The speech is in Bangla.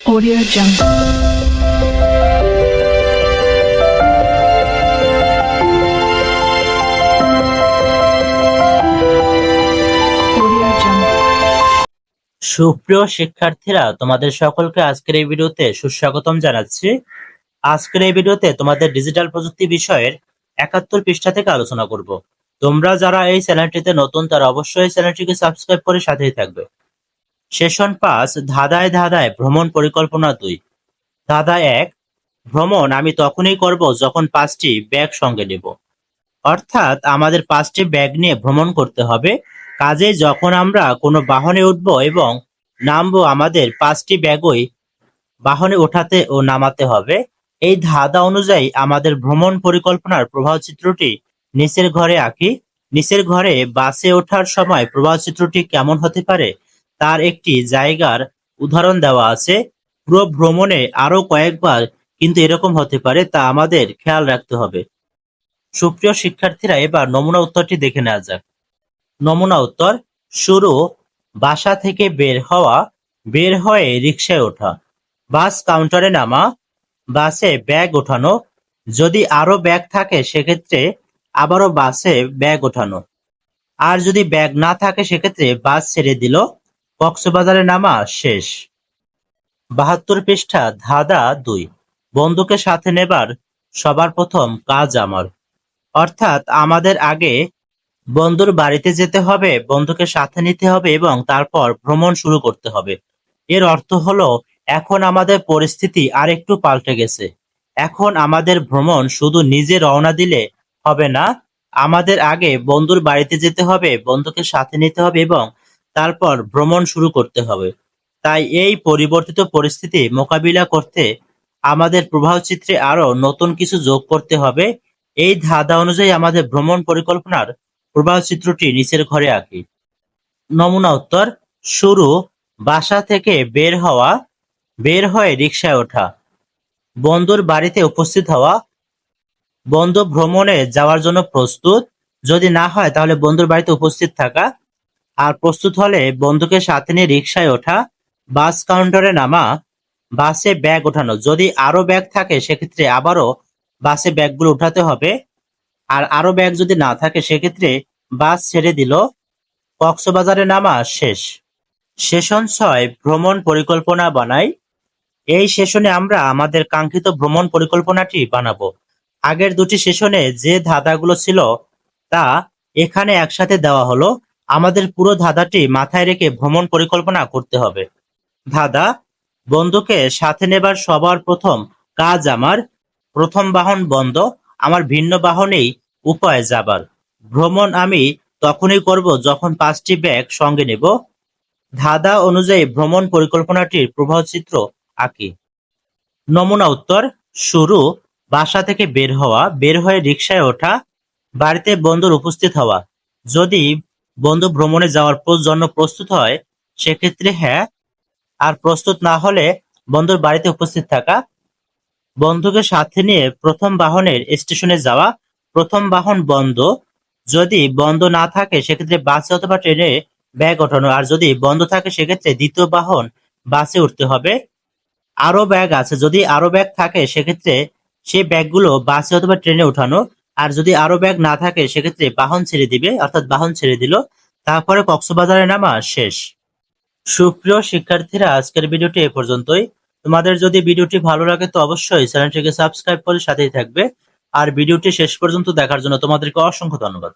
Audio Jungle. সুপ্রিয় শিক্ষার্থীরা, তোমাদের সকলকে আজকের এই ভিডিওতে সুস্বাগতম জানাচ্ছি। আজকের এই ভিডিওতে তোমাদের ডিজিটাল প্রযুক্তি বিষয়ের একাত্তর পৃষ্ঠা থেকে আলোচনা করব। তোমরা যারা এই চ্যানেলটিতে নতুন, তারা অবশ্যই চ্যানেলটিকে সাবস্ক্রাইব করে সাথেই থাকবে। সেশন পাঁচ, ধাঁধায় ধাঁধায় ভ্রমণ পরিকল্পনা দুই। ধাঁধা এক, ভ্রমণ আমি তখনই করব যখন পাঁচটি ব্যাগ সঙ্গে নেব। অর্থাৎ আমাদের পাঁচটি ব্যাগ নিয়ে ভ্রমণ করতে হবে। কাজে যখন আমরা কোনো বাহনে উঠব এবং নামবো আমাদের পাঁচটি ব্যাগই বাহনে ওঠাতে ও নামাতে হবে, এই ধাঁধা অনুযায়ী আমাদের ভ্রমণ পরিকল্পনার প্রভাব চিত্রটি নিচের ঘরে আঁকি। নিচের ঘরে বাসে ওঠার সময় প্রবাহ চিত্রটি কেমন হতে পারে তার একটি জায়গার উদাহরণ দেওয়া আছে। পুরো ভ্রমণে আরও কয়েকবার কিন্তু এরকম হতে পারে, তা আমাদের খেয়াল রাখতে হবে। সুপ্রিয় শিক্ষার্থীরা, এবার নমুনা উত্তরটি দেখে নেওয়া যাক। নমুনা উত্তর, শুরু, বাসা থেকে বের হওয়া, বের হয়ে রিক্সায় ওঠা। বাস কাউন্টারে নামা, বাসে ব্যাগ ওঠানো। যদি আরও ব্যাগ থাকে, সেক্ষেত্রে আবারও বাসে ব্যাগ ওঠানো। আর যদি ব্যাগ না থাকে, সেক্ষেত্রে বাস ছেড়ে দিল। কক্সবাজারে নামা শেষ। বাহাত্তর পৃষ্ঠা, ধাঁধা দুই। বন্ধুকে সাথে নেবার সবার প্রথম কাজ আমার। অর্থাৎ আমাদের আগে বন্ধুর বাড়িতে যেতে হবে, বন্ধুকে সাথে নিতে হবে এবং তারপর ভ্রমণ শুরু করতে হবে। এর অর্থ হলো, এখন আমাদের পরিস্থিতি আরেকটু পাল্টে গেছে। এখন আমাদের ভ্রমণ শুধু নিজে রওনা দিলে হবে না, আমাদের আগে বন্ধুর বাড়িতে যেতে হবে, বন্ধুকে সাথে নিতে হবে এবং তারপর ভ্রমণ শুরু করতে হবে। তাই এই পরিবর্তিত পরিস্থিতি মোকাবিলা করতে আমাদের প্রবাহ চিত্রে আরও নতুন কিছু যোগ করতে হবে। এই ধাঁধা অনুযায়ী আমাদের ভ্রমণ পরিকল্পনার প্রবাহ চিত্রটি নিচের ঘরে আঁকি। নমুনা উত্তর, শুরু, বাসা থেকে বের হওয়া, বের হয়ে রিক্সায় ওঠা, বন্ধুর বাড়িতে উপস্থিত হওয়া, বন্ধু ভ্রমণে যাওয়ার জন্য প্রস্তুত, যদি না হয় তাহলে বন্ধুর বাড়িতে উপস্থিত থাকা আর প্রস্তুত হলে বন্ধুকে সাথে নিয়ে রিকশায় ওঠা, বাস কাউন্টারে নামা, বাসে ব্যাগ ওঠানো। যদি আরও ব্যাগ থাকে, সেক্ষেত্রে আবারও বাসে ব্যাগগুলো উঠাতে হবে। আর আরও ব্যাগ যদি না থাকে, সেক্ষেত্রে বাস ছেড়ে দিল। কক্সবাজারে নামা শেষ। সেশন ছয়, ভ্রমণ পরিকল্পনা বানাই। এই সেশনে আমরা আমাদের কাঙ্ক্ষিত ভ্রমণ পরিকল্পনাটি বানাবো। আগের দুটি সেশনে যে ধাঁধাগুলো ছিল, তা এখানে একসাথে দেওয়া হলো। আমাদের পুরো ধাঁধাটি মাথায় রেখে ভ্রমণ পরিকল্পনা করতে হবে। ধাঁধা বন্ধুকে সাথে নেবার সবার প্রথম কাজ আমার। প্রথম বাহন বন্ধ, আমার ভিন্ন বাহনেই উপায় যাবার। ভ্রমণ আমি তখনই করব যখন পাঁচটি ব্যাগ সঙ্গে নেব। ধাঁধা অনুযায়ী ভ্রমণ পরিকল্পনাটির প্রবাহ চিত্র আঁকি। নমুনা উত্তর, শুরু, বাসা থেকে বের হওয়া, বের হয়ে রিকশায় ওঠা, বাড়িতে বন্ধুর উপস্থিত হওয়া। যদি বন্ধু ভ্রমণে যাওয়ার জন্য প্রস্তুত হয়, সেক্ষেত্রে হ্যাঁ। আর প্রস্তুত না হলে বন্ধুর বাড়িতে উপস্থিত থাকা, বন্ধুকে সাথে নিয়ে প্রথম বাহনের স্টেশনে যাওয়া, প্রথম বাহন বন্ধ। যদি বন্ধ না থাকে, সেক্ষেত্রে বাসে অথবা ট্রেনে ব্যাগ ওঠানো। আর যদি বন্ধ থাকে, সেক্ষেত্রে দ্বিতীয় বাহন বাসে উঠতে হবে। আরও ব্যাগ আছে। যদি আরও ব্যাগ থাকে, সেক্ষেত্রে সেই ব্যাগগুলো বাসে অথবা ট্রেনে উঠানো আর যদি আরও ব্যাগ না থাকে, সেক্ষেত্রে বাহন ছেড়ে দিবে, অর্থাৎ বাহন ছেড়ে দিল। তারপরে কক্সবাজারে নামা শেষ। সুপ্রিয় শিক্ষার্থীরা, আজকের ভিডিওটি এ পর্যন্তই। তোমাদের যদি ভিডিওটি ভালো লাগে, তো অবশ্যই চ্যানেলটিকে সাবস্ক্রাইব করে সাথেই থাকবে। আর ভিডিওটি শেষ পর্যন্ত দেখার জন্য তোমাদেরকে অসংখ্য ধন্যবাদ।